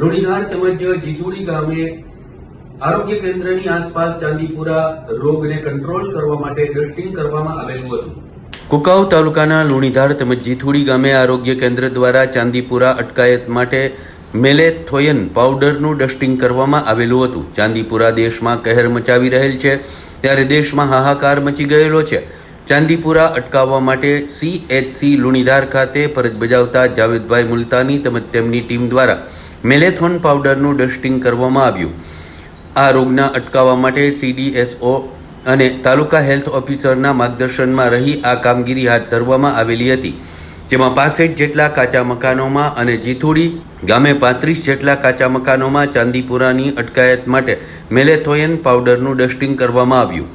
લુણીધાર તેમજ જીતુડી ગામે આરોગ્ય કેન્દ્રની આસપાસ ચાંદીપુરા રોગને કંટ્રોલ કરવા માટે ડસ્ટિંગ કરવામાં આવેલું હતું. કુકાવ તાલુકાના લુણીધાર તેમજ જીથુડી ગામે આરોગ્ય કેન્દ્ર દ્વારા ચાંદીપુરા અટકાયત માટે મેલેથોયન પાવડરનું ડસ્ટિંગ કરવામાં આવેલું હતું. ચાંદીપુરા દેશમાં કહેર મચાવી રહેલ છે, ત્યારે દેશમાં હાહાકાર મચી ગયેલો છે. ચાંદીપુરા અટકાવવા માટે સીએચસી લુણીધાર ખાતે ફરજ બજાવતા જાવેદભાઈ મુલતાની તેમજ તેમની ટીમ દ્વારા મેલેથોન પાવડરનું ડસ્ટિંગ કરવામાં આવ્યું. આ રોગના અટકાવવા માટે સીડીએસઓ અને તાલુકા હેલ્થ ઓફિસરના માર્ગદર્શનમાં રહી આ કામગીરી હાથ ધરવામાં આવેલી હતી, જેમાં પાસઠ જેટલા કાચા મકાનોમાં અને જીથુડી ગામે પાંત્રીસ જેટલા કાચા મકાનોમાં ચાંદીપુરાની અટકાયત માટે મેલેથોયન પાવડરનું ડસ્ટિંગ કરવામાં આવ્યું.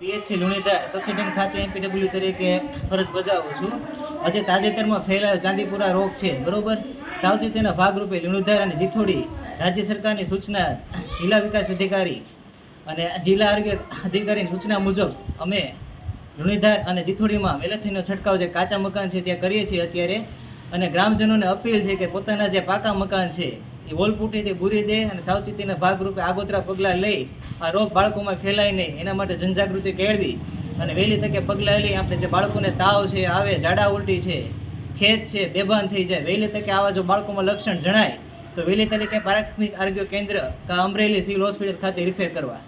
પીએચસી લુણીધા સબસિડન્ટ ખાતે એમપીડબ્લ્યુ તરીકે ફરજ બજાવું છું. આજે તાજેતરમાં ફેલાયો ચાંદીપુરા રોગ છે, બરોબર? સાવચેતીના ભાગરૂપે લુણીધાર અને જીથોડી રાજ્ય સરકારની સૂચના જિલ્લા વિકાસ અધિકારી અને જિલ્લા આરોગ્ય અધિકારીની સૂચના મુજબ અમે લુણીધાર અને જીથોડીમાં મેલેથીનો છંટકાવ જે કાચા મકાન છે, ત્યાં કરીએ છીએ અત્યારે. અને ગ્રામજનોને અપીલ છે કે પોતાના જે પાકા મકાન છે એ વોલપુટીથી પૂરી દે અને સાવચેતીના ભાગરૂપે આગોતરા પગલાં લઈ આ રોગ બાળકોમાં ફેલાય નહીં, એના માટે જનજાગૃતિ કેળવી અને વહેલી તકે પગલાં લઈ આપણે જે બાળકોને તાવ છે, આવે, ઝાડા ઉલટી છે ખેત છે, બેભાન થઈ જાય, વહેલી તકે આવા જો બાળકોમાં લક્ષણ જણાય, તો વહેલી તરીકે પ્રાથમિક આરોગ્ય કેન્દ્ર કા અમરેલી સિવિલ હોસ્પિટલ ખાતે રિફેર કરવા.